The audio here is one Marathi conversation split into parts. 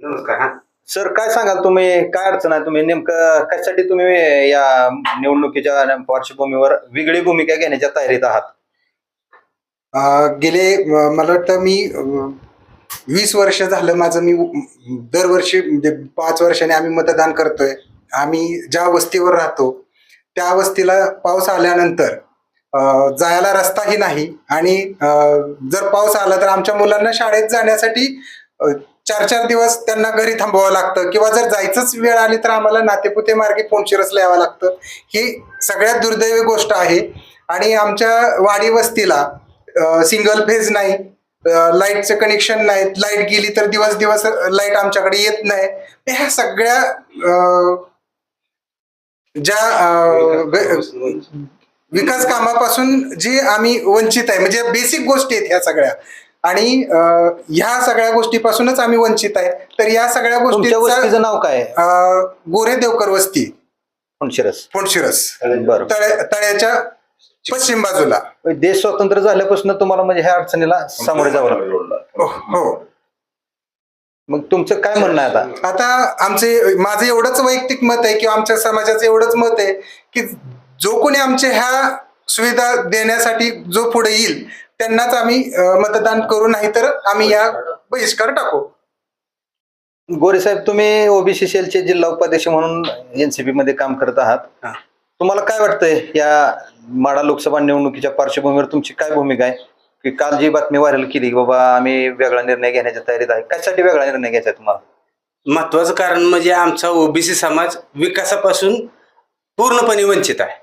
नमस्कार हा. सर काय सांगाल तुम्ही? काय अडचण आहे तुम्ही? नेमकं कशासाठी तुम्ही या निवडणुकीच्या पार्श्वभूमीवर वेगळी भूमिका घेण्याच्या तयारीत आहात? अं, गेले अं, मला वाटतं मी अं, वीस वर्ष झालं माझं मी दरवर्षी म्हणजे पाच वर्षाने आम्ही मतदान करतोय. आम्ही ज्या वस्तीवर राहतो त्या वस्तीला पाऊस आल्यानंतर अं, जायला रस्ताही नाही आणि अं, जर पाऊस आला तर आमच्या मुलांना शाळेत जाण्यासाठी अं, चार चार दिवस त्यांना घरी थांबवावं लागतं. किंवा जर जायचंच वेळ आली तर आम्हाला नातेपुते मार्गे पोंशिरसला यावं लागतं. ही सगळ्यात दुर्दैवी गोष्ट आहे. आणि आमच्या वाडी वस्तीला सिंगल फेज नाही. लाईटचं कनेक्शन नाही. लाइट गेली तर दिवस दिवस लाइट आमच्याकडे येत नाही. ह्या सगळ्या ज्या विकास कामापासून जे आम्ही वंचित आहे. म्हणजे बेसिक गोष्टी आहेत ह्या सगळ्या. आणि ह्या सगळ्या गोष्टीपासूनच आम्ही वंचित आहे. तर या सगळ्या गोष्टीचा वस्तीचं नाव काय गोरे देवकर वस्ती. बरं. तळ्या तळ्याच्या पश्चिम बाजूला. देश स्वतंत्र झाल्यापासून तुम्हाला म्हणजे ह्या अडचणीला सामोरे जावं लागलं हो हो. मग तुमचं काय म्हणणं आहे आता? आता आमचे माझं एवढंच वैयक्तिक मत आहे किंवा आमच्या समाजाचं एवढंच मत आहे की जो कोणी आमच्या ह्या सुविधा देण्यासाठी जो पुढे येईल त्यांनाच आम्ही मतदान करू नाही तर आम्ही या बहिष्कार टाकू. गोरे साहेब तुम्ही ओबीसी सेलचे जिल्हा उपाध्यक्ष म्हणून एनसीपी मध्ये काम करत आहात. तुम्हाला काय वाटतंय या माडा लोकसभा निवडणुकीच्या पार्श्वभूमीवर तुमची काय भूमिका आहे? की काल जी बातमी व्हायरल केली की बाबा आम्ही वेगळा निर्णय घेण्याच्या तयारीत आहे. कशासाठी वेगळा निर्णय घ्यायचा आहे तुम्हाला? महत्वाचं कारण म्हणजे आमचा ओबीसी समाज विकासापासून पूर्णपणे वंचित आहे.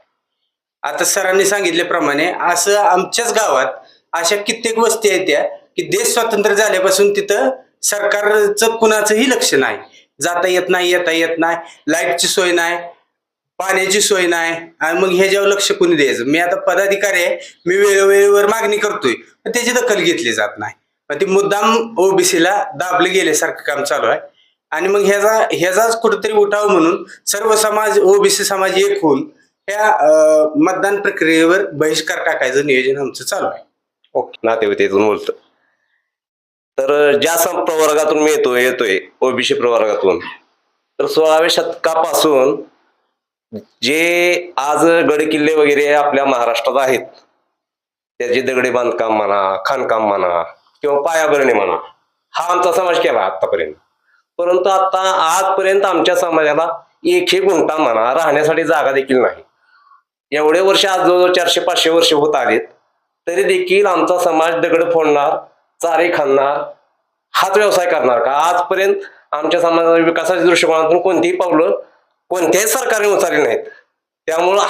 आता सरांनी सांगितल्याप्रमाणे असं आमच्याच गावात अशा कित्येक वस्ती आहेत त्या की देश स्वतंत्र झाल्यापासून तिथं सरकारचं कुणाचंही लक्ष नाही. जाता येत नाही येता येत नाही लाईटची सोय नाही पाण्याची सोय नाही आणि मग ह्याच्यावर लक्ष कुणी द्यायचं? मी आता पदाधिकारी आहे मी वेळोवेळीवर मागणी करतोय पण त्याची दखल घेतली जात नाही. मग ती मुद्दाम ओबीसीला दाबलं गेल्यासारखं काम चालू आहे. आणि मग ह्याचा ह्याचाच कुठेतरी उठाव म्हणून सर्व समाज ओबीसी समाज एक होऊन ह्या मतदान प्रक्रियेवर बहिष्कार टाकायचं नियोजन आमचं चालू आहे. नातेवाईकातून बोलतो. तर ज्या सम प्रवर्गातून मी येतोय येतोय ओबीसी प्रवर्गातून तर सोळाव्या शतकापासून जे आज गड किल्ले वगैरे आपल्या महाराष्ट्रात आहेत त्याचे दगडी बांधकाम म्हणा खाणकाम म्हणा किंवा पायाभरणी म्हणा हा आमचा समाज केला आतापर्यंत. परंतु आता आजपर्यंत आमच्या समाजाला एकही गुंठा म्हणा राहण्यासाठी जागा देखील नाही. एवढे वर्ष आज जवळजवळ चारशे पाचशे वर्ष होत आलेत. तरी देखील आमचा समाज दगड फोडणार चारे खाणार हाच व्यवसाय करणार. का आजपर्यंत आमच्या समाजाच्या विकासाच्या दृष्टिकोनातून कोणतीही पावलं कोणत्याही सरकारने उचलली नाहीत. त्यामुळं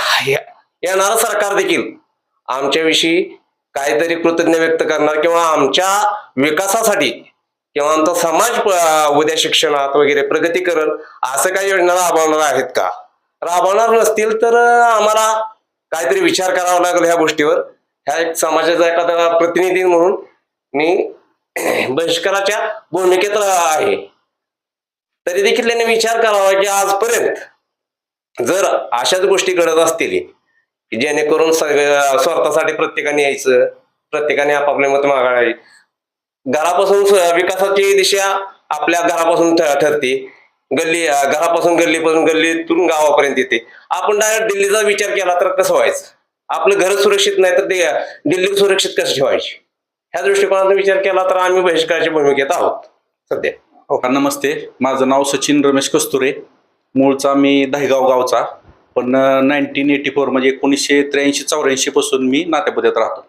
येणारं सरकार देखील आमच्याविषयी काहीतरी कृतज्ञ व्यक्त करणार किंवा आमच्या विकासासाठी किंवा आमचा समाज उद्या शिक्षणात वगैरे प्रगती करल असं काही योजना राबवणार आहेत का? राबवणार नसतील तर आम्हाला काहीतरी विचार करावा लागेल ह्या गोष्टीवर. ह्या एक समाजाचा एखादा प्रतिनिधी म्हणून मी बहिष्काराच्या भूमिकेत आहे. तरी देखील त्यांनी विचार करावा की आजपर्यंत जर अशाच गोष्टी घडत असतील की जेणेकरून सगळ्या स्वार्थासाठी प्रत्येकाने यायचं प्रत्येकाने आपापले मत मागावे घरापासून स- विकासाची दिशा आपल्या घरापासून ठरते. गल्ली घरापासून गल्लीपासून गल्लीतून गावापर्यंत येते. आपण डायरेक्ट दिल्लीचा विचार केला तर कसं व्हायचं? आपलं घर सुरक्षित नाही तर ते दिल्ली सुरक्षित कसं ठेवायची? ह्या दृष्टिकोनातून विचार केला तर आम्ही बहिष्काराच्या भूमिकेत आहोत. सध्या. हो नमस्ते. माझं नाव सचिन रमेश कस्तुरे. मूळचा मी दहिगाव गावचा. पण नाईन्टीन एटी फोर म्हणजे एकोणीसशे त्र्याऐंशी चौऱ्याऐंशी पासून मी नातेपुत्यात राहतो.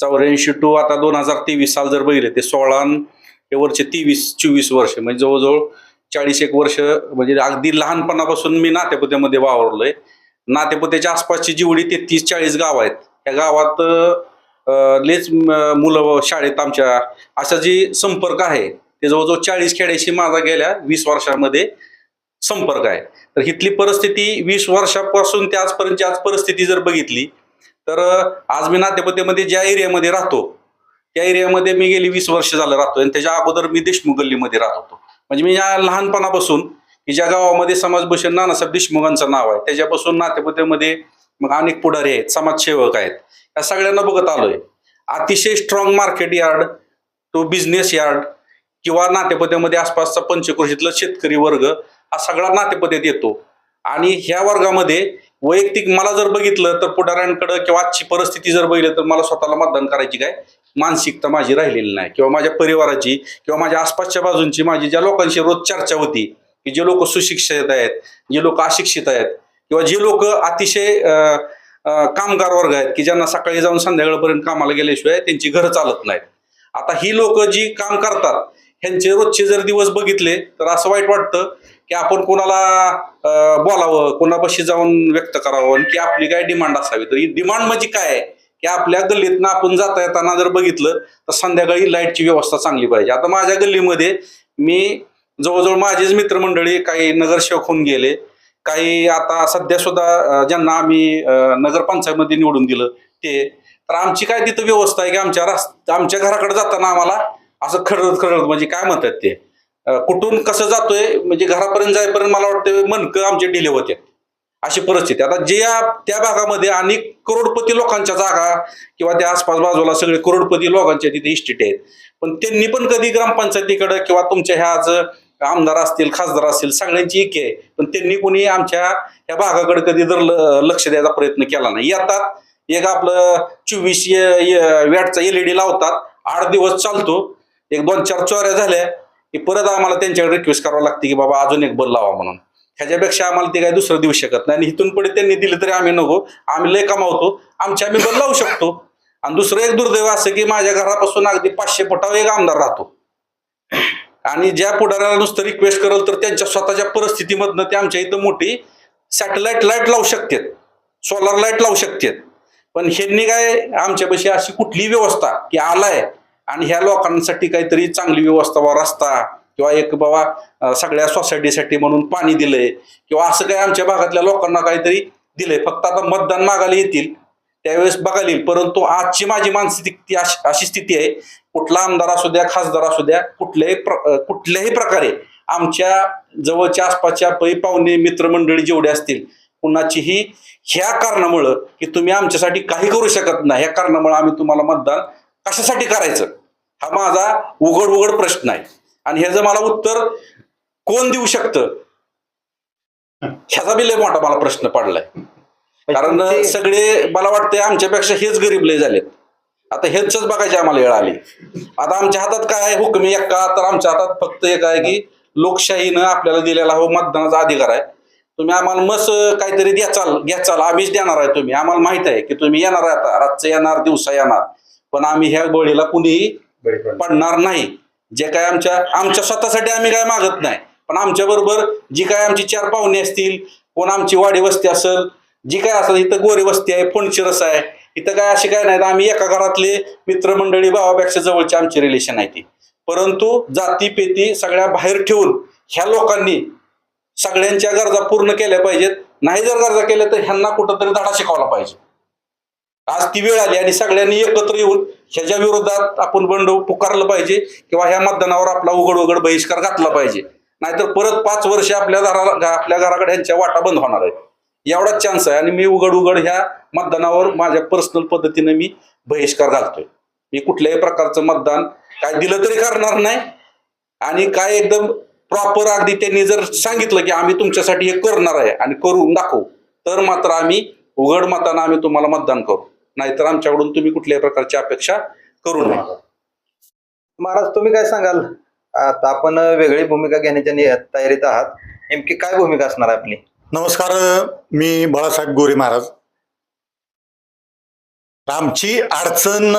चौऱ्याऐंशी टू आता दोन हजार तेवीस साल जर बघितले ते सोळा हे वरचे तेवीस चोवीस वर्ष म्हणजे जवळजवळ चाळीस एक वर्ष म्हणजे अगदी लहानपणापासून मी नातेपुत्यामध्ये वावरलोय. नातेपुत्याच्या आसपासची जेवढी तेहतीस चाळीस गाव आहेत. त्या गावात लेच मुलं शाळेत आमच्या असा जी संपर्क आहे ते जवळजवळ चाळीस खेड्याशी माझा गेल्या वीस वर्षामध्ये संपर्क आहे. तर इथली परिस्थिती वीस वर्षापासून ते आजपर्यंतची आज परिस्थिती जर बघितली तर आज मी नातेपत्यामध्ये ज्या एरियामध्ये राहतो त्या एरियामध्ये मी गेली वीस वर्ष झालं राहतो आणि त्याच्या अगोदर मी देशमुख गल्लीमध्ये राहत होतो. म्हणजे मी या लहानपणापासून की ज्या गावामध्ये समाजभूषण नानासाहेब देशमुखांचं नाव आहे त्याच्यापासून नातेपत्यामध्ये मग अनेक पुढारी आहेत समाजसेवक आहेत. या सगळ्यांना बघत आलोय. अतिशय स्ट्रॉंग मार्केट यार्ड तो बिझनेस यार्ड किंवा नातेपत्यामध्ये आसपासचा पंचक्रोशीतला शेतकरी वर्ग हा सगळा नातेपत्यात येतो. आणि ह्या वर्गामध्ये वैयक्तिक मला जर बघितलं तर पुढाऱ्यांकडे किंवा आजची परिस्थिती जर बघितलं तर मला स्वतःला मतदान करायची काय? मानसिकता माझी राहिलेली नाही. किंवा माझ्या परिवाराची किंवा माझ्या आसपासच्या बाजूंची माझी ज्या लोकांशी रोज चर्चा होती की जे लोक सुशिक्षित आहेत जे लोक अशिक्षित आहेत किंवा जे लोक अतिशय कामगार वर्ग आहेत की ज्यांना सकाळी जाऊन संध्याकाळपर्यंत कामाला गेल्याशिवाय त्यांची घरं चालत नाहीत. आता ही लोक जी काम करतात ह्यांचे रोजचे जर दिवस बघितले तर असं वाईट वाटतं की आपण कोणाला बोलावं कोणापाशी जाऊन व्यक्त करावं आणि की आपली काय डिमांड असावी. तर ही डिमांड म्हणजे काय आहे? की आपल्या गल्लीतनं आपण जाता येताना जर बघितलं तर संध्याकाळी लाईटची व्यवस्था चांगली पाहिजे. आता माझ्या गल्लीमध्ये मी जवळजवळ माझेच मित्रमंडळी काही नगरसेवक होऊन गेले. काही आता सध्या सुद्धा ज्यांना आम्ही नगरपंचायतमध्ये निवडून दिलं ते. तर आमची काय तिथं व्यवस्था आहे की आमच्या रास आमच्या घराकडे जाताना आम्हाला असं खरडत खरडत म्हणजे काय म्हणतात ते? कुठून कसं जातोय म्हणजे घरापर्यंत जाईपर्यंत मला वाटतं मनकं आमचे डिले होते अशी परिस्थिती आता जे या त्या भागामध्ये आणि करोडपती लोकांच्या जागा किंवा त्या आसपास बाजूला सगळे करोडपती लोकांच्या तिथे इस्टेट आहेत. पण त्यांनी पण कधी ग्रामपंचायतीकडे किंवा तुमच्या ह्या आज आमदार असतील खासदार असतील सगळ्यांची एक आहे. पण त्यांनी कोणी आमच्या ह्या भागाकडे कधी जर लक्ष द्यायचा प्रयत्न केला नाही. येतात एक आपलं चोवीस वॅटचा एलईडी लावतात. आठ दिवस चालतो. एक दोन चार चोऱ्या झाल्या की परत आम्हाला त्यांच्याकडे रिक्वेस्ट करावं लागते की बाबा अजून एक बल लावा म्हणून. ह्याच्यापेक्षा आम्हाला ते काही दुसरं देऊ शकत नाही. आणि इथून पुढे त्यांनी दिले तरी आम्ही नको. आम्ही लय कमावतो. आमच्या आम्ही बल लावू शकतो. आणि दुसरं एक दुर्दैव असं की माझ्या घरापासून अगदी पाचशे फुटावर एक आमदार राहतो. आणि ज्या पुढाऱ्याला नुसतं रिक्वेस्ट करल तर त्यांच्या स्वतःच्या परिस्थितीमधनं ते आमच्या इथं मोठी सॅटेलाइट लाइट लावू शकतात. सोलार लाइट लावू शकतात. पण ह्यांनी काय आमच्यापाशी अशी कुठलीही व्यवस्था की आलाय आणि ह्या लोकांसाठी काहीतरी चांगली व्यवस्था वा रस्ता किंवा एक बाबा सगळ्या सोसायटीसाठी म्हणून पाणी दिलंय किंवा असं काय आमच्या भागातल्या लोकांना काहीतरी दिलंय. फक्त आता मतदान मागायला येतील. त्यावेळेस बघायला येईल परंतु आजची माझी मानसिक अशी अशी स्थिती आहे कुठला आमदार असू द्या खासदार असू द्या कुठल्याही प्र कुठल्याही प्रकारे आमच्या जवळच्या आसपासच्या पै पाहुणे मित्रमंडळी जेवढे असतील कुणाचीही ह्या कारणामुळं की तुम्ही आमच्यासाठी काही करू शकत नाही ह्या कारणामुळे आम्ही तुम्हाला मतदान कशासाठी करायचं? हा माझा उघड उघड प्रश्न आहे. आणि ह्याचं मला उत्तर कोण देऊ शकतं? ह्याचा बी लय मोठा मला प्रश्न पडलाय. कारण सगळे मला वाटतंय आमच्यापेक्षा हेच गरीब लय झालेत. आता हेच बघायची आम्हाला वेळ आली. आता आमच्या हातात काय आहे? हुकमी एक्का तर आमच्या हातात फक्त एक आहे की लोकशाहीनं आपल्याला दिलेला हो मतदानाचा अधिकार आहे. तुम्ही आम्हाला मस काहीतरी घ्याचाल आम्हीच देणार आहे तुम्ही. आम्हाला माहीत आहे की तुम्ही येणार आहे आता. रातचं येणार दिवसा येणार. पण आम्ही ह्या गोळीला कुणीही पडणार नाही. जे काय आमच्या आमच्या स्वतःसाठी आम्ही काय मागत नाही. पण आमच्या बरोबर जी काय आमची चार पाहुणे असतील कोण आमची वाडी वस्ती असेल जी काय असेल इथं गोरी वस्ती आहे पुणचिरस आहे इथं काय असे काय नाही आम्ही एका घरातले मित्रमंडळी भावापेक्षा जवळचे आमची रिलेशन आहे ती. परंतु जाती पेती सगळ्या बाहेर ठेवून ह्या लोकांनी सगळ्यांच्या गरजा पूर्ण केल्या पाहिजेत. नाही जर गरजा केल्या तर ह्यांना कुठंतरी धडा शिकवला पाहिजे. आज ती वेळ आली आणि सगळ्यांनी एकत्र येऊन ह्याच्या विरोधात आपण बंड पुकारलं पाहिजे किंवा ह्या मतदानावर आपला उघड उघड बहिष्कार घातला पाहिजे. नाहीतर परत पाच वर्ष आपल्या घराला आपल्या घराकडे ह्यांच्या वाटा बंद होणार आहे एवढाच चान्स आहे. आणि मी उघड उघड ह्या मतदानावर माझ्या पर्सनल पद्धतीने मी बहिष्कार घालतोय. मी कुठल्याही प्रकारचं मतदान काय दिलं तरी करणार नाही. आणि काय एकदम प्रॉपर अगदी त्यांनी जर सांगितलं की आम्ही तुमच्यासाठी हे करणार आहे आणि करून दाखवू तर मात्र आम्ही उघड मतानं आम्ही तुम्हाला मतदान करू. नाहीतर आमच्याकडून तुम्ही कुठल्याही प्रकारची अपेक्षा करू नये महाराज तुम्ही काय सांगाल? आता आपण वेगळी भूमिका घेण्याच्या तयारीत आहात. नेमकी काय भूमिका असणार आहे आपली? नमस्कार मी बाळासाहेब गोरे महाराज. आमची अडचण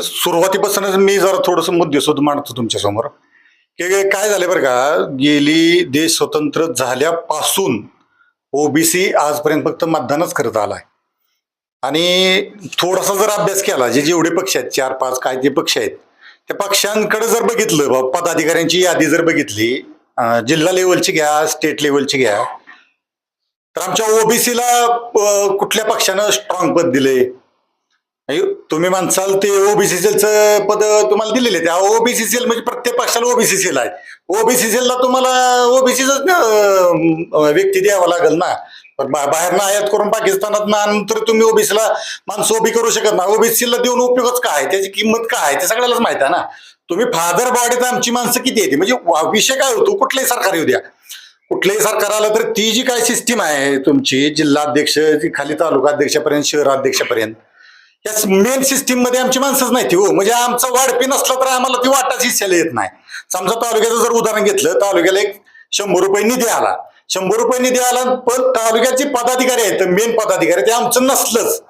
सुरुवातीपासूनच मी जरा थोडस मुद्देसूद मांडतो तुमच्यासमोर. की काय झालं बरं का? गेली देश स्वतंत्र झाल्यापासून ओबीसी आजपर्यंत फक्त मतदानच करत आलाय. आणि थोडासा जर अभ्यास केला जे जेवढे पक्ष आहेत चार पाच काय जे पक्ष आहेत त्या पक्षांकडे जर बघितलं बा, पदाधिकाऱ्यांची यादी जर बघितली जिल्हा लेवलची घ्या स्टेट लेवलची घ्या. तर आमच्या ओबीसीला कुठल्या पक्षानं स्ट्रॉंग पद दिले तुम्ही म्हणसाल ते ओबीसी पद तुम्हाला दिलेले त्या ओबीसीसीएल म्हणजे प्रत्येक पक्षाला ओबीसीसीएल आहे. ओबीसीसीएलला तुम्हाला ओबीसीच व्यक्ती द्यावा लागेल ना? पण बाहेरनं आयात करून पाकिस्तानात नंतर तुम्ही ओबीसीला माणसं उभी करू शकत ना ओबीसीला देऊन उपयोगच काय त्याची किंमत काय आहे? ते सगळ्यालाच माहीत आहे ना? तुम्ही फादर बॉडीत आमची माणसं किती येते म्हणजे विषय काय होतो? कुठलंही सरकार येऊ द्या. कुठलंही सरकार आलं तर ती जी काय सिस्टीम आहे तुमची जिल्हाध्यक्ष खाली तालुका अध्यक्षापर्यंत शहराध्यक्षापर्यंत या मेन सिस्टीममध्ये आमची माणसंच नाही ती हो. म्हणजे आमचं वाढपी नसलं तर आम्हाला ती वाटाच हिस्साला येत नाही. समजा तालुक्याचं जर उदाहरण घेतलं तालुक्याला एक शंभर रुपये निधी आला. शंभर रुपये निधी आला पण तालुक्याचे पदाधिकारी आहेत मेन पदाधिकारी ते आमचं नसलंच.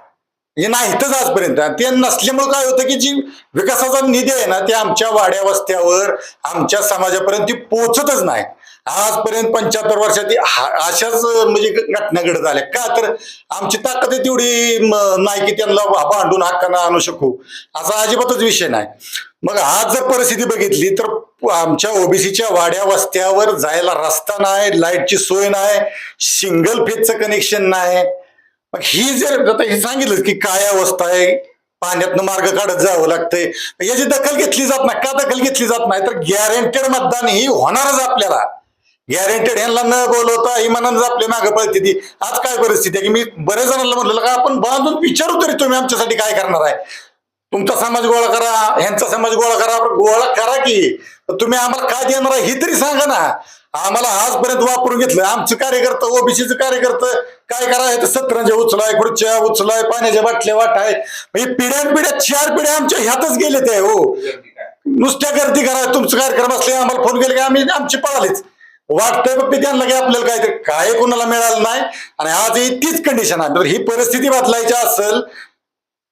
हे नाहीतच आजपर्यंत. ते नसल्यामुळे काय होतं की जी विकासाचा निधी आहे ना ते आमच्या वाड्या वस्त्यावर आमच्या समाजापर्यंत ती पोचतच नाही. आजपर्यंत पंच्याहत्तर वर्षात अशाच म्हणजे घटना घडत आल्या. का तर आमची ताकद आहे तेवढी नाही की त्यांना भांडून हक्कांना आणू शकू. असा अजिबातच विषय नाही. मग आज जर परिस्थिती बघितली तर आमच्या ओबीसीच्या वाड्या वस्त्यावर जायला रस्ता नाही लाईटची सोय नाही सिंगल फेजचं कनेक्शन नाही. मग ही जर आता हे सांगितलं की काय अवस्था आहे पाण्यातनं मार्ग काढत जावं लागतंय. याची दखल घेतली जात नाही. का दखल घेतली जात नाही? तर गॅरेंटेड मतदान ही होणारच आपल्याला. गॅरेंटेड यांना न बोलवता इमानानं आपल्या मागे पळते ती. आज काय परिस्थिती आहे? की मी बरेच जणांना म्हटलं का आपण बांधून विचारू तरी तुम्ही आमच्यासाठी काय करणार आहे? तुमचा समाज गोळा करा ह्यांचा समाज गोळा करा गोळा करा की. तुम्ही आम्हाला काय देणार आहे हे तरी सांगा ना. आम्हाला आजपर्यंत वापरून घेतलं. आमचं कार्यकर्ता ओबीसीचं कार्यकर्ता काय करायचं तर सतरांच्या उचलाय खुर्च्या उचलाय पाण्याच्या बाटल्या वाटाय. म्हणजे पिढ्यान पिढ्या चार पिढ्या आमच्या ह्यातच गेले ते हो. नुसत्या गर्दी करा तुमचं कार्यक्रम असले आम्हाला फोन केले की आम्ही आमचे पळालेच. वाटतंय बघ त्यांना की आपल्याला काहीतरी काय कोणाला मिळालं नाही. आणि आज तीच कंडिशन आहे. तर ही परिस्थिती बदलायची असेल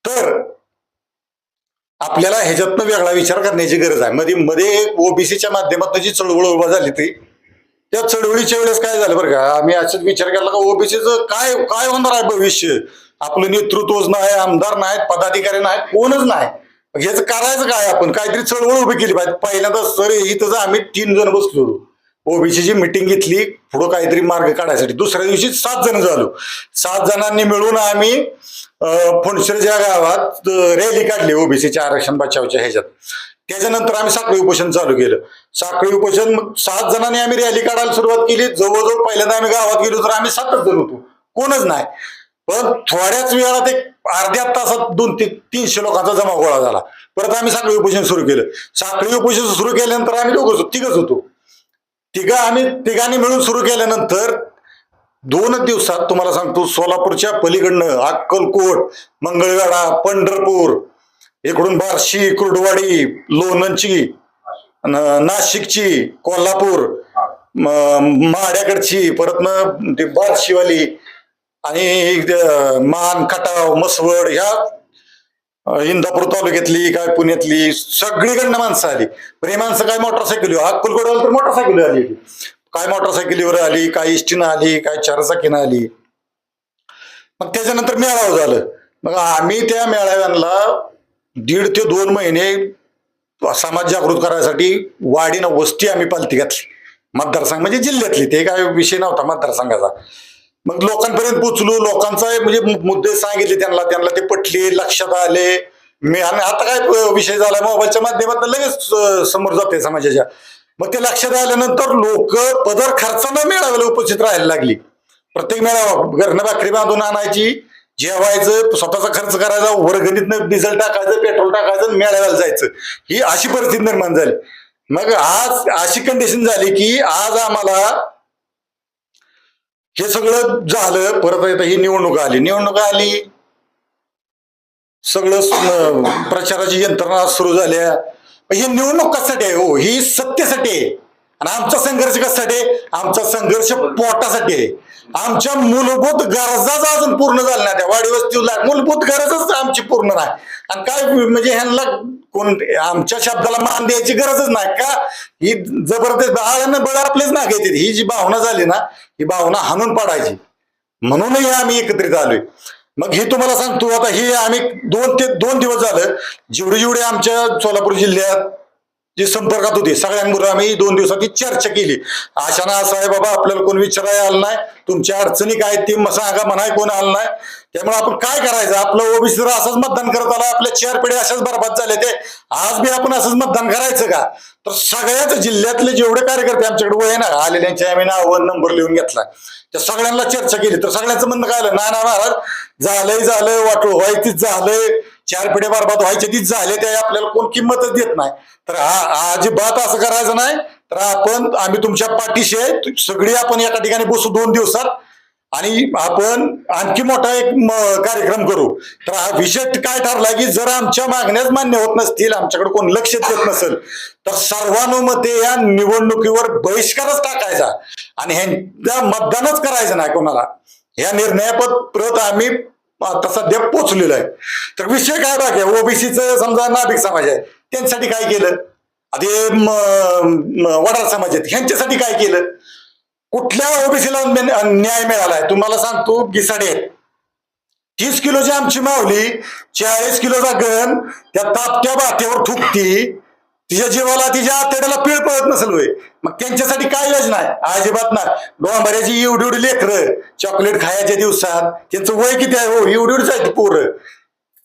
तर आपल्याला ह्याच्यातनं वेगळा विचार करण्याची गरज आहे. मध्ये मध्ये ओबीसीच्या माध्यमातून जी चळवळ उभा झाली ती त्या चळवळीच्या वेळेस काय झालं बरं का? आम्ही असंच विचार केला का ओबीसीचं काय काय होणार आहे भविष्य? आपलं नेतृत्वच नाही आमदार नाहीत पदाधिकारी नाहीत कोणच नाही. हेच करायचं काय आपण? काहीतरी चळवळ उभी केली पाहिजे. पहिल्यांदा सर इथं आम्ही तीन जण बसलो. ओबीसीची मिटिंग घेतली पुढं काहीतरी मार्ग काढायसाठी. दुसऱ्या दिवशी सात जण झालो. सात जणांनी मिळून आम्ही अं, गावात रॅली काढली ओबीसीच्या आरक्षण बचावच्या ह्याच्यात. त्याच्यानंतर आम्ही साखळी उपोषण चालू केलं. साखळी उपोषण मग सात जणांनी आम्ही रॅली काढायला सुरुवात केली. जवळजवळ पहिल्यांदा आम्ही गावात गेलो तर आम्ही सातच जण होतो. कोणच नाही. पण थोड्याच वेळात एक अर्ध्या तासात दोन तीन तीनशे लोकांचा जमा गोळा झाला. परत आम्ही साखळी उपोषण सुरू केलं. साखळी उपोषण सुरू केल्यानंतर आम्ही दोघंच होतो तिघच होतो. तिघं आम्ही तिघांनी मिळून सुरू केल्यानंतर दोन दिवसात तुम्हाला सांगतो सोलापूरच्या पलीकडनं अक्कलकोट मंगळवेढा पंढरपूर इकडून बार्शी कुर्डवाडी लोणंदची नाशिकची कोल्हापूर माड्याकडची परत ते बार्शीवाली आणि मान खटाव मसवड ह्या इंदापूर तालुक्यातली काय पुण्यातली सगळीकडनं माणसं आली. पण ही माणसं काय मोटरसायकलीवर अक्कलकोट तर मोटरसायकलीवर आली काय मोटरसायकलीवर आली काय इष्टीनं आली काय चारचाकीनं आली. मग त्याच्यानंतर मेळावं झालं. मग आम्ही त्या मेळाव्यांना दीड ते दोन महिने समाज जागृत करायसाठी वाडीनं वस्ती आम्ही पालती घातली. मतदारसंघ म्हणजे जिल्ह्यातली ते काय विषय नव्हता मतदारसंघाचा. मग लोकांपर्यंत पोचलो लोकांचा म्हणजे मुद्दे सांगितले त्यांना त्यांना ते पटले लक्षात आले. मी आणि आता काय विषय झाला मोबाईलच्या माध्यमातून लगेच समोर जाते समाजाच्या. मग ते लक्षात आल्यानंतर लोक पदर खर्चानं मेळाव्याला उपस्थित राहायला लागली. प्रत्येक मेळावा घरनं भाकरी बांधून आणायची जेवायचं स्वतःचा खर्च करायचा वर्गणीतनं डिझेल टाकायचं पेट्रोल टाकायचं आणि मेळाव्याला जायचं. ही अशी परिस्थिती निर्माण झाली. मग आज अशी कंडिशन झाली की आज आम्हाला हे सगळं झालं परत आता ही निवडणूक आली. निवडणूक आली सगळं प्रचाराची यंत्रणा सुरू झाल्या. पण ही निवडणूक कशासाठी आहे हो? ही सत्तेसाठी आहे. आणि आमचा संघर्ष कशासाठी आहे? आमचा संघर्ष पोटासाठी आहे. आमच्या मूलभूत गरजाच अजून पूर्ण झाल्या नाही. त्या वाडी वस्तीला मूलभूत गरजच आमची पूर्ण नाही. आणि काय म्हणजे ह्यांना कोण आमच्या शब्दाला मान द्यायची गरजच नाही का? ही जबरदस्त आळ्यानं बळ आपलेच ना घेते ही जी भावना झाली ना ही भावना हाणून पाडायची. म्हणूनही आम्ही एकत्रित आलोय. मग हे तुम्हाला सांगतो. आता हे आम्ही दोन ते दोन दिवस झालं. जेवढे जेवढे आमच्या सोलापूर जिल्ह्यात जी संपर्कात होती सगळ्यांबरोबर आम्ही दोन दिवसाची चर्चा केली. आशाना असं आहे बाबा आपल्याला कोण विचारायला आलं नाही? तुमच्या अडचणी काय ते म- सांगा म्हणाय कोण आलं नाही? त्यामुळे आपण काय करायचं? आपलं ओबीसी असंच मतदान करत आला आपल्या चार पिढ्या अशाच बरबाद झाले ते. आज बी आपण असंच मतदान करायचं का? तर सगळ्याच जिल्ह्यातले जेवढे कार्यकर्ते आमच्याकडे वय ना आलेल्यांच्या आम्ही नाव नंबर लिहून घेतला. त्या सगळ्यांना चर्चा केली. तर सगळ्यांचं म्हणणं काय आलं? ना ना महाराज झालंय झालंय वाटोळ व्हायचीच झालंय. चार पिढ्या बरबाद व्हायच्या तीच झाले त्या आपल्याला कोण किंमतच देत नाही. तर हा अजिबात असं करायचं नाही. तर आपण आम्ही तुमच्या पाठीशी आहे. सगळी आपण एका ठिकाणी बसू दोन दिवसात. आणि आपण आणखी मोठा एक कार्यक्रम करू. तर हा विषय काय ठरला की जर आमच्या मागण्याच मान्य होत नसतील आमच्याकडे कोण लक्ष देत नसेल तर सर्वानुमते या निवडणुकीवर बहिष्कारच टाकायचा. आणि ह्यांचा मतदानच करायचं नाही कोणाला. या निर्णयापद प्रत आम्ही आता सध्या पोचलेला आहे. तर विषय काय बाकी ओबीसीचं समजा नाभिक समाज आहे त्यांच्यासाठी काय केलं? आधी वडार समाज आहेत ह्यांच्यासाठी काय केलं? कुठल्या ओबीसीला न्याय मिळालाय? तुम्हाला सांगतो गिसाडे आहेत. तीस किलोची आमची माऊली चाळीस किलोचा गण त्या तापत्या बाट्यावर थुकती तिच्या जीवाला तिच्या आतड्याला पीळ पळत नसेल होय. मग त्यांच्यासाठी काय योजना आहे अजिबात नाही. डोंबऱ्याची एवढी एवढी लेकरं चॉकलेट खायच्या दिवसात त्यांचं वय किती आहे हो? एवढी एवढीच आहे पोरं.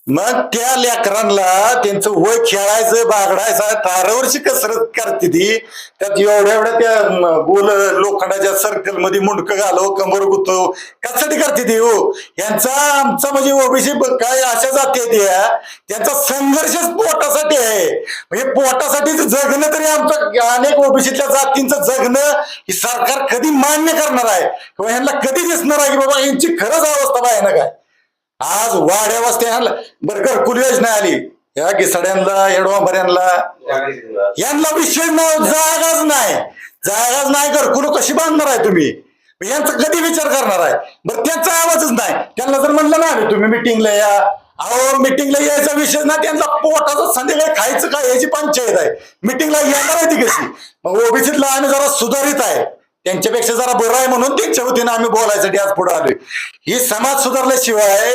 मग त्या लेकरांना त्यांचं वय खेळायचं बागडायचं तारावरची कसरत करते ती. त्यात एवढ्या एवढ्या त्या गोल लोखंडाच्या सर्कलमध्ये मुंडक घालो कंबर गुतो कसाठी करते ती हो. यांचा आमचा म्हणजे ओबीसी काय अशा जाती आहेत त्यांचा संघर्षच पोटासाठी आहे. म्हणजे पोटासाठीच जगणं तरी आमचं अनेक ओबीसीतल्या जातींचं जगणं ही सरकार कधी मान्य करणार आहे? किंवा यांना कधी दिसणार आहे की बाबा यांची खरंच अवस्था आहे? ना काय आज वाड्या वस्त्या बरं घरकुल योजना आली. या घिसाड्यांना येडवांबऱ्यांना यांना विषय नाही जागाच नाही. जागाच नाही घरकुल कशी बांधणार आहे तुम्ही? म्हणजे यांचा कधी विचार करणार आहे? बरं त्यांचा आवाजच नाही. त्यांना जर म्हणलं ना तुम्ही मिटिंगला या. अहो मिटिंगला यायचा विषय ना त्यांचा पोटाचा संध्याकाळी खायचं काय? याची पंचायत आहे. मिटिंगला येणार आहे ती कशी? मग ओबीसीतला आम्ही जरा सुधारित आहे. त्यांच्यापेक्षा जरा बरं आहे म्हणून त्यांच्या वतीनं आम्ही बोलायसाठी आज पुढे आलोय. ही समाज सुधारल्याशिवाय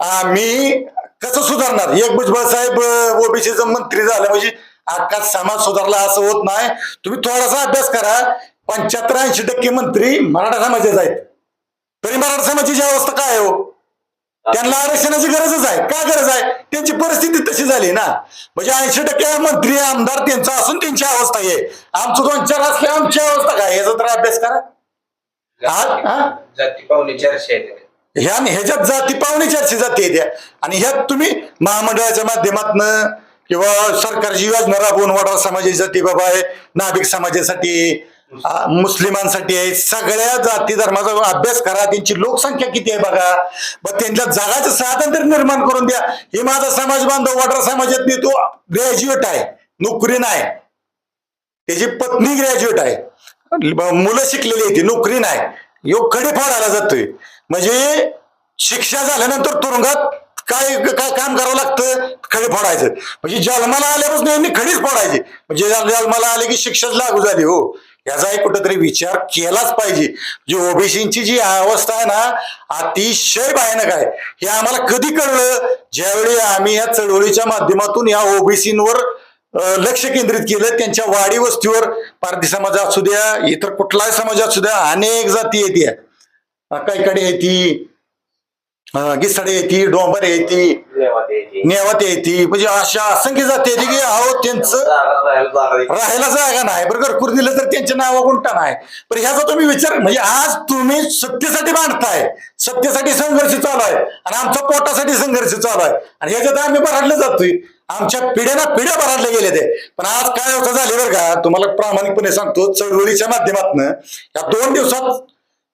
आम्ही कसं सुधारणार? एक भुजबळ साहेब ओबीसीचं मंत्री झालं म्हणजे अख्खा समाज सुधारला असं होत नाही. तुम्ही थोडासा अभ्यास करा. पंच्याहत्तर ऐंशी टक्के मंत्री मराठा समाजाचे आहेत. तरी मराठा समाजाची अवस्था काय आहे हो? त्यांना आरक्षणाची गरजच आहे. का गरज आहे? त्यांची परिस्थिती तशी झाली ना. म्हणजे ऐंशी टक्के मंत्री आमदार त्यांचा असून त्यांची अवस्था आहे. आमचं दोन चार असल्या आमची अवस्था काय याचा तर अभ्यास करा? जाती पावणे चारशे ह्या ह्याच्यात जाती पावणे चारशे जाती आहेत त्या. आणि ह्यात तुम्ही महामंडळाच्या माध्यमातनं किंवा सरकारची योजना राबवून वडार समाजाची जाती बाबा आहे नाभिक समाजासाठी मुस्लिमांसाठी आहे सगळ्या जाती धर्माचा अभ्यास करा त्यांची लोकसंख्या किती आहे बघा. मग त्यांच्या जगाचं स्वातंत्र्य निर्माण करून द्या. हे माझा समाज बांधव वडार समाजात मी तो ग्रॅज्युएट आहे नोकरी नाही. त्याची पत्नी ग्रॅज्युएट आहे. मुलं शिकलेली आहे ती नोकरी नाही. यो खडी फाडायला जातोय. म्हणजे शिक्षा झाल्यानंतर तुरुंगात काय काय काम करावं लागतं? खडी फोडायचं. म्हणजे जन्माला आल्यापासून यांनी खडीच फोडायची. म्हणजे जन्माला आले की शिक्षाच लागू झाली हो. याचाही कुठंतरी विचार केलाच पाहिजे. जी ओबीसीची जी अवस्था आहे ना अतिशय भयानक आहे. हे आम्हाला कधी कळलं? ज्यावेळी आम्ही या चळवळीच्या माध्यमातून या ओबीसींवर लक्ष केंद्रित केलं त्यांच्या वाडी वस्तीवर पारधी समाज असू द्या इतर कुठलाही समाज असू द्या अनेक जाती येते कैकडे येते गिसडे येते डोंबर येते नेवाते येते. म्हणजे अशा असंख्य जाती येते की अहो त्यांचं राहायला जागा नाही. बरं घरकुर दिलं तर त्यांच्या नावा गुंटा नाही. पण ह्याचा तुम्ही विचार म्हणजे आज तुम्ही सत्तेसाठी बांधताय. सत्तेसाठी संघर्ष चालू आहे. आणि आमच्या पोटासाठी संघर्ष चालू आहे. आणि ह्याच्यात आम्ही भराडलं जातोय. आमच्या पिढ्याना पिढ्या भराडले गेले ते पण आज काय होतं झाले बरं का? तुम्हाला प्रामाणिकपणे सांगतो चळवळीच्या माध्यमातून या दोन दिवसात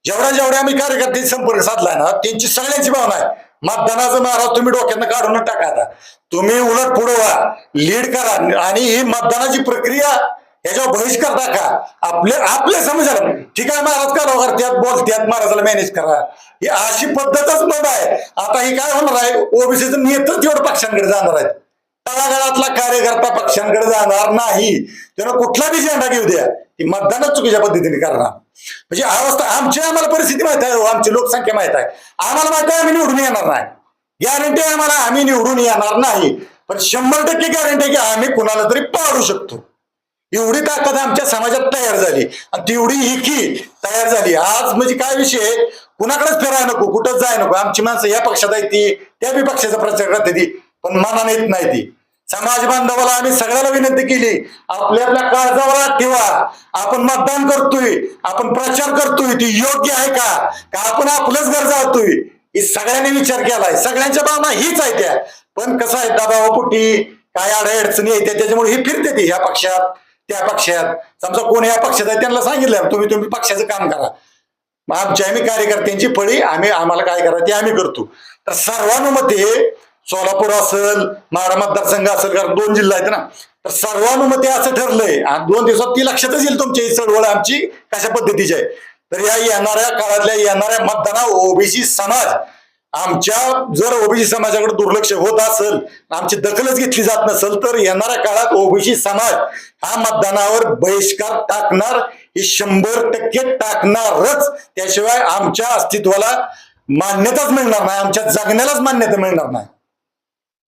जेवढ्या जेवढ्या आम्ही कार्यकर्ते संपर्क साधलाय ना त्यांची सगळ्यांची भावना आहे. मतदानाचं महाराज तुम्ही डोक्यातनं काढून टाका आता. तुम्ही उलट पुढे व्हा लीड करा आणि ही मतदानाची प्रक्रिया याच्यावर बहिष्कार टाका. आपले आपले समजायला ठीक आहे महाराज का करतात बोलत्यात महाराजाला मॅनेज करा. ही अशी पद्धतच मग आहे. आता ही काय होणार आहे ओबीसीचं नेतृत्व तेवढं पक्षांकडे जाणार आहेत तळागाळातला कार्यकर्ता पक्षांकडे जाणार नाही. त्यानं कुठला बी झेंडा घेऊ द्या. ही मतदानच चुकीच्या पद्धतीने करणार. म्हणजे अवस्था आमची आम्हाला परिस्थिती माहीत आहे हो, आमची लोकसंख्या माहीत आहे. आम्हाला माहीत आहे आम्ही निवडून येणार नाही. गॅरंटी आम्हाला आम्ही निवडून येणार नाही. पण शंभर टक्के गॅरंटी आहे की आम्ही कुणाला तरी पाडू शकतो. एवढी ताकद आमच्या समाजात तयार झाली. आणि तेवढी एकी तयार झाली. आज म्हणजे काय विषय कुणाकडेच फिराय नको कुठंच जाय नको. आमची माणसं या पक्षात आहे ती त्या बी पक्षाचा प्रचार करते ती पण मनाने येत नाही ती. समाज बांधवाला आम्ही सगळ्याला विनंती केली आपल्या आपल्या काळजावर हात ठेवा. आपण मतदान करतोय आपण प्रचार करतोय ती योग्य आहे का? का आपण आपलंच घर जातोय ही सगळ्यांनी विचार केलाय. सगळ्यांच्या भावना हीच आहे त्या. पण कसं आहे दबावापोटी काय अडचणी येते त्याच्यामुळे हे फिरते ती ह्या पक्षात त्या पक्षात. समजा कोण या पक्षात आहे त्यांना सांगितलं तुम्ही तुम्ही पक्षाचं काम करा. मग आमच्या आम्ही कार्यकर्त्यांची फळी आम्ही आम्हाला काय करा ते आम्ही करतो. तर सर्वानुमते सोलापूर असेल माडा मतदारसंघ असेल कारण दोन जिल्हा आहेत ना. तर सर्वानुमते असं ठरलंय. आणि दोन दिवसात ती लक्षातच येईल तुमची. ही चळवळ आमची कशा पद्धतीची आहे. तर या येणाऱ्या काळातल्या येणाऱ्या मतदाना ओबीसी समाज आमच्या जर ओबीसी समाजाकडे दुर्लक्ष होत असेल आमची दखलच घेतली जात नसेल तर येणाऱ्या काळात ओबीसी समाज हा मतदानावर बहिष्कार टाकणार हे शंभर टक्के टाकणारच. त्याशिवाय आमच्या अस्तित्वाला मान्यताच मिळणार नाही आमच्या जगण्यालाच मान्यता मिळणार नाही.